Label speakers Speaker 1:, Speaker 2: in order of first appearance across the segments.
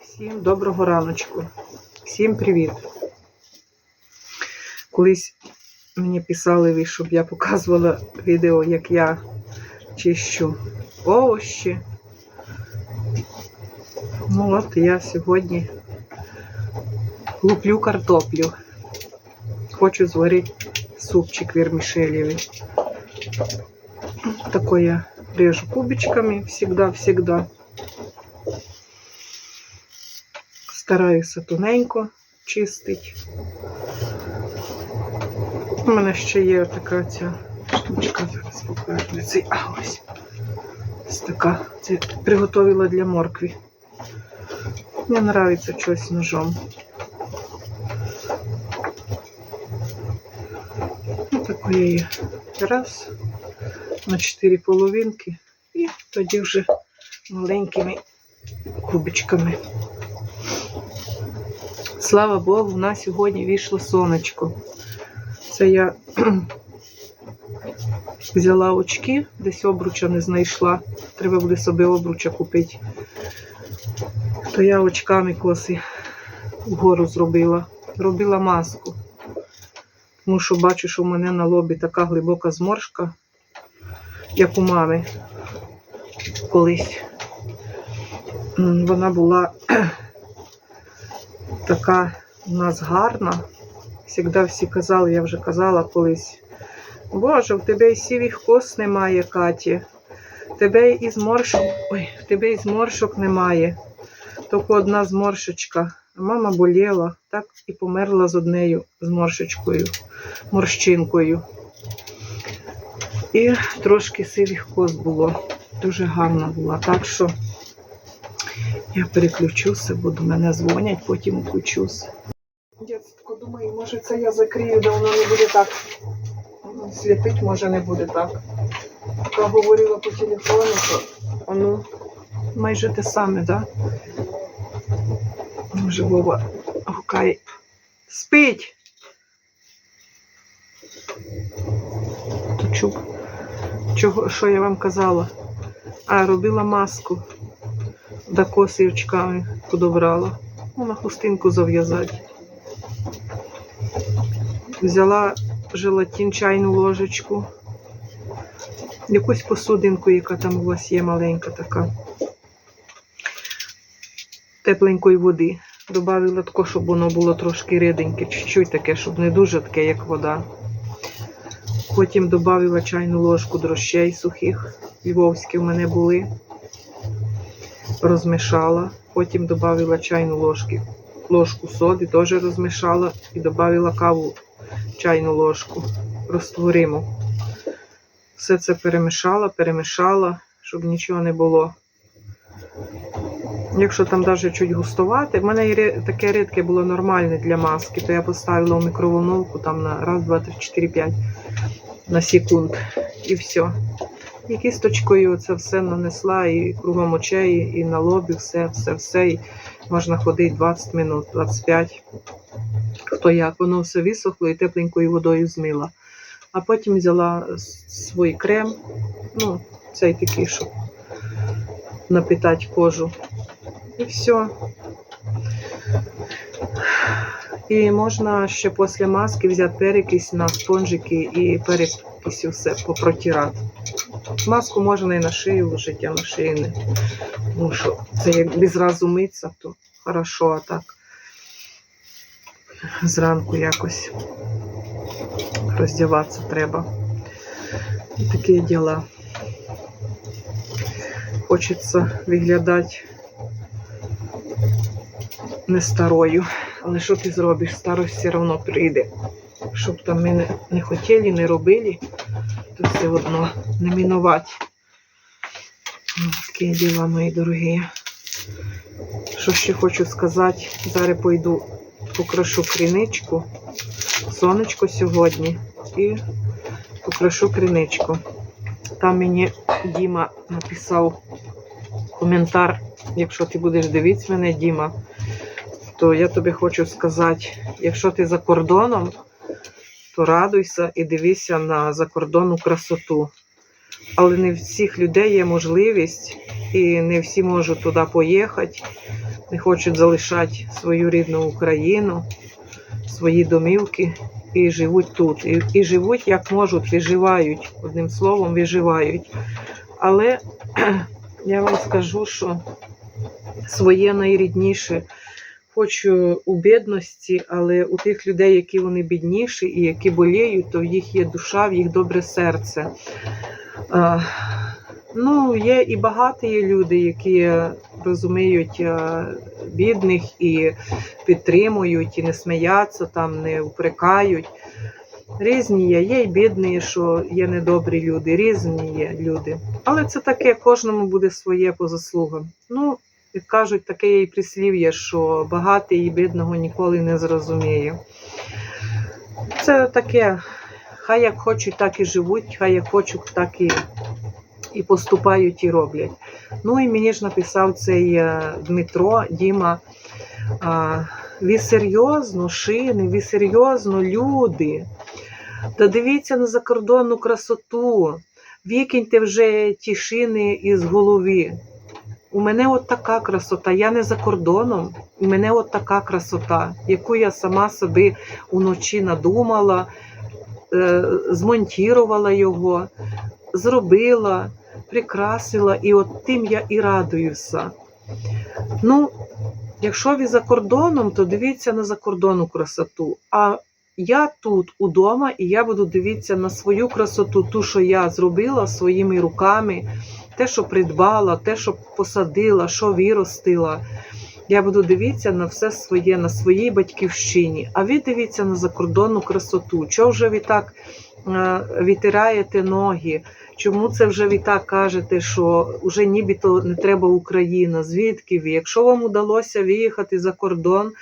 Speaker 1: Всім доброго раночку. Всім привіт. Колись мені писали щоб я показувала відео, як я чищу овощі. Ну от я сьогодні луплю картоплю. Хочу зварити супчик вермішелєвий. Такой я режу кубичками всегда-всегда. Стараюся тоненько чистить. У мене ще є така ця штучка, зараз покажу. Цей, а ось. Ось така. Це приготовила для моркві. Мені подобається щось ножом. Ну, такої є. Раз на чотири половинки. І тоді вже маленькими кубичками. Слава Богу, на сьогодні вийшло сонечко. Це я взяла очки, десь обруча не знайшла. Треба буде собі обруча купити. То я очками коси вгору зробила. Робила маску. Тому що бачу, що в мене на лобі така глибока зморшка, як у мами колись. Вона була така у нас гарна. Всегда всі казали, я вже казала колись. Боже, в тебе і сівих кос немає, Каті. В тебе і зморшок, ой, в тебе і зморшок немає. Тільки одна зморшечка. Мама боліла, так і померла з однією зморшечкою, морщинкою. І трошки сивих кос було. Дуже гарна була. Так що я переключуся, бо до мене дзвонять, потім включусь. Я тако думаю, може це я закрию, да воно не буде так. Сліпить, може, не буде так. Така говорила по телефону, то воно майже те саме, так? Да? Може, Вова гукає. Спить! Чув. Чого, що я вам казала? А, робила маску. Да коси очками подобрала. Ну, на хустинку зав'язати. Взяла желатин чайну ложечку. Якусь посудинку, яка там у вас є маленька така. Тепленької води. Добавила тако, щоб воно було трошки ріденьке, чуть-чуть таке, щоб не дуже таке, як вода. Потім додавила чайну ложку дрощей сухих. Львовські в мене були. Розмішала. Потім додавила чайну ложки, ложку соди, теж розмішала і додавила каву чайну ложку розтвориму. Все це перемішала, перемішала, щоб нічого не було. Якщо там навіть чуть густувати, в мене таке рідке було нормальне для маски, то я поставила в мікроволновку там на раз, два, три, чотири, п'ять на секунд. І все. І кісточкою це все нанесла і кругом очей, і на лобі, все, все, все. І можна ходити 20 минут, 25. Хто як, воно все висохло і тепленькою водою змила. А потім взяла свій крем, ну, цей такий, щоб напитати кожу. І все. І можна ще після маски взяти перекись на спонжики і перекисю все попротирати. Маску можна і на шию вложити, а на шию не. Тому що це як зразу миться, то хорошо, а так зранку якось роздіватися треба. Такі діла. Хочеться виглядати не старою. Але що ти зробиш? Старость все одно прийде. Щоб там ми не, не хотіли, не робили, то все одно не мінувати. Ну, Такі діла, мої дорогі. Що ще хочу сказати? Зараз пойду покрашу криничку. Сонечко сьогодні. І покрашу криничку. Там мені Діма написав коментар. Якщо ти будеш дивитися мене, Діма, то я тобі хочу сказати, якщо ти за кордоном, то радуйся і дивися на закордонну красоту. Але не всіх людей є можливість і не всі можуть туди поїхати, не хочуть залишати свою рідну Україну, свої домівки і живуть тут. І, і живуть як можуть, виживають, одним словом, виживають. Але я вам скажу, що своє найрідніше. Хоч е, у бідності, але у тих людей, які вони бідніші і які боліють, то в їх є душа, в їх добре серце. Ну, є і багаті люди, які розуміють бідних і підтримують, і не сміються, там, не упрекають. Різні є, є і бідні, що є недобрі люди, різні є люди. Але це таке, кожному буде своє по заслугам. Ну, як кажуть, таке є і прислів'я, що багатий і бідного ніколи не зрозуміє. Це таке, хай як хочуть, так і живуть, хай як хочуть, так і, і поступають і роблять. Ну і мені ж написав цей е, Дмитро Діма. Ви серйозно, шини, ви серйозно, люди. Та дивіться на закордонну красоту. Викиньте вже ті шини із голови. У мене от така красота. Я не за кордоном. У мене от така красота, яку я сама собі уночі надумала, е, змонтірувала його, зробила, прикрасила, і от тим я і радуюся. Ну, якщо ви за кордоном, то дивіться на закордонну красоту. А я тут удома, і я буду дивитися на свою красоту, ту, що я зробила своїми руками те, що придбала, те, що посадила, що виростила. Я буду дивитися на все своє, на своїй батьківщині. А ви дивіться на закордонну красоту. Чого вже ви так е, витираєте ноги? Чому це вже ви так кажете, що вже нібито не треба Україна? Звідки ви? Якщо вам удалося виїхати за кордон,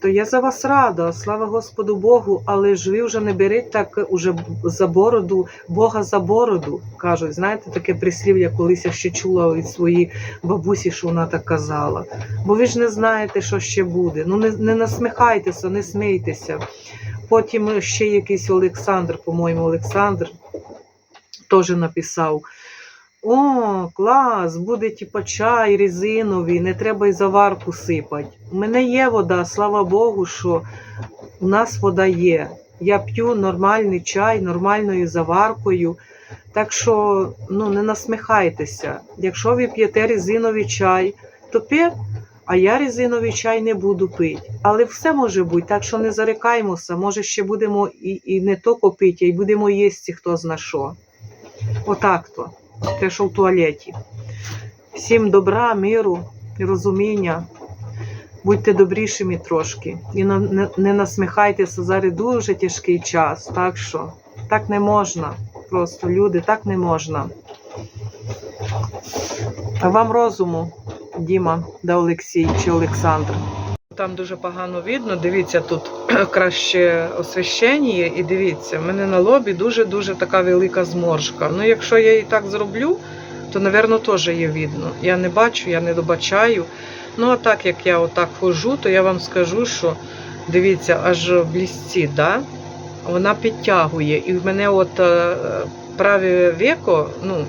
Speaker 1: то я за вас рада, слава Господу Богу, але ж ви вже не беріть так уже за бороду, Бога за бороду, кажуть. Знаєте, таке прислів'я, колись я ще чула від своєї бабусі, що вона так казала. Бо ви ж не знаєте, що ще буде. Ну не, не насміхайтеся, не смійтеся. Потім ще якийсь Олександр, по-моєму, Олександр теж написав. О, клас, буде типа чай резиновий, не треба й заварку сипати. У мене є вода, слава Богу, що у нас вода є. Я п'ю нормальний чай, нормальною заваркою. Так що ну, не насміхайтеся. Якщо ви п'єте резиновий чай, то п'є, а я резиновий чай не буду пити. Але все може бути, так що не зарикаємося. Може, ще будемо і, і не то пити, а й будемо їсти хто зна що. Отак то те, що в туалеті. Всім добра, миру і розуміння. Будьте добрішими трошки. І не, насміхайтеся, зараз дуже тяжкий час. Так що так не можна. Просто люди, так не можна. А вам розуму, Діма да Олексій чи Олександр. Там дуже погано видно. Дивіться, тут краще освіщення, і дивіться, в мене на лобі дуже-дуже така велика зморшка. Ну, якщо я і так зроблю, то, напевно, теж є видно. Я не бачу, я не добачаю. Ну, а так як я отак хожу, то я вам скажу, що дивіться, аж блістить, да? вона підтягує. І в мене от е, праве веко, ну,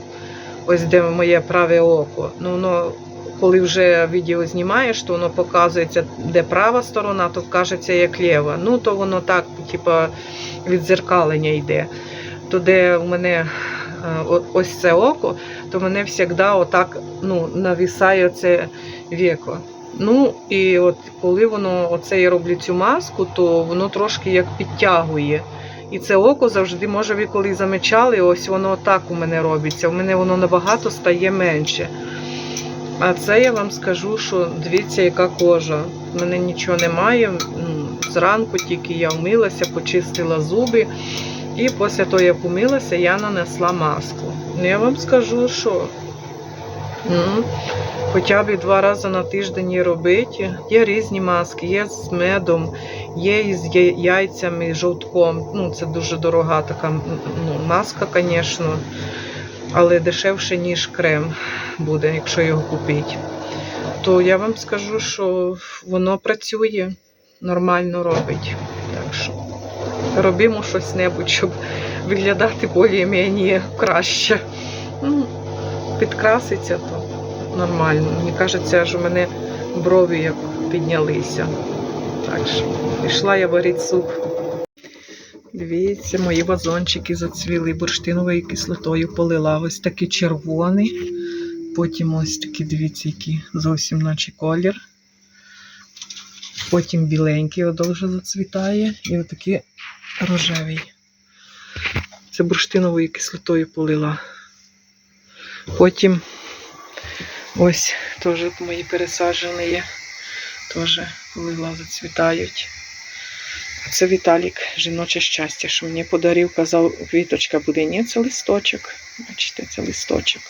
Speaker 1: ось де моє праве око, ну воно коли вже відео знімаєш, то воно показується, де права сторона, то кажеться як ліва. Ну, то воно так, типа, відзеркалення йде. То де у мене е, ось це око, то мене завжди отак ну, навісає це віко. Ну, і от коли воно оце я роблю цю маску, то воно трошки як підтягує. І це око завжди, може, ви коли замечали, ось воно так у мене робиться. У мене воно набагато стає менше. А це я вам скажу, що дивіться, яка кожа. У мене нічого немає. Зранку тільки я вмилася, почистила зуби. І після того, як умилася, я нанесла маску. Ну, я вам скажу, що ну, хоча б два рази на тиждень її робити. Є різні маски, є з медом, є із яйцями, жовтком. Ну, це дуже дорога така ну, маска, звісно, але дешевше, ніж крем буде, якщо його купити. То я вам скажу, що воно працює, нормально робить. Так що робимо щось небудь, щоб виглядати більш-менш краще. Ну, підкраситься, то нормально. Мені кажеться, що в мене брові як піднялися. Так що пішла я варити суп. Дивіться, мої вазончики зацвіли, бурштиновою кислотою полила. Ось такі червоні. Потім ось такі, дивіться, які зовсім наче колір. Потім біленький одо вже зацвітає. І отакий рожевий. Це бурштиновою кислотою полила. Потім ось теж мої пересаджені. Теж полила, зацвітають. Це Віталік, жіноче щастя, що мені подарив, казав, квіточка буде. Ні, це листочок. Бачите, це листочок.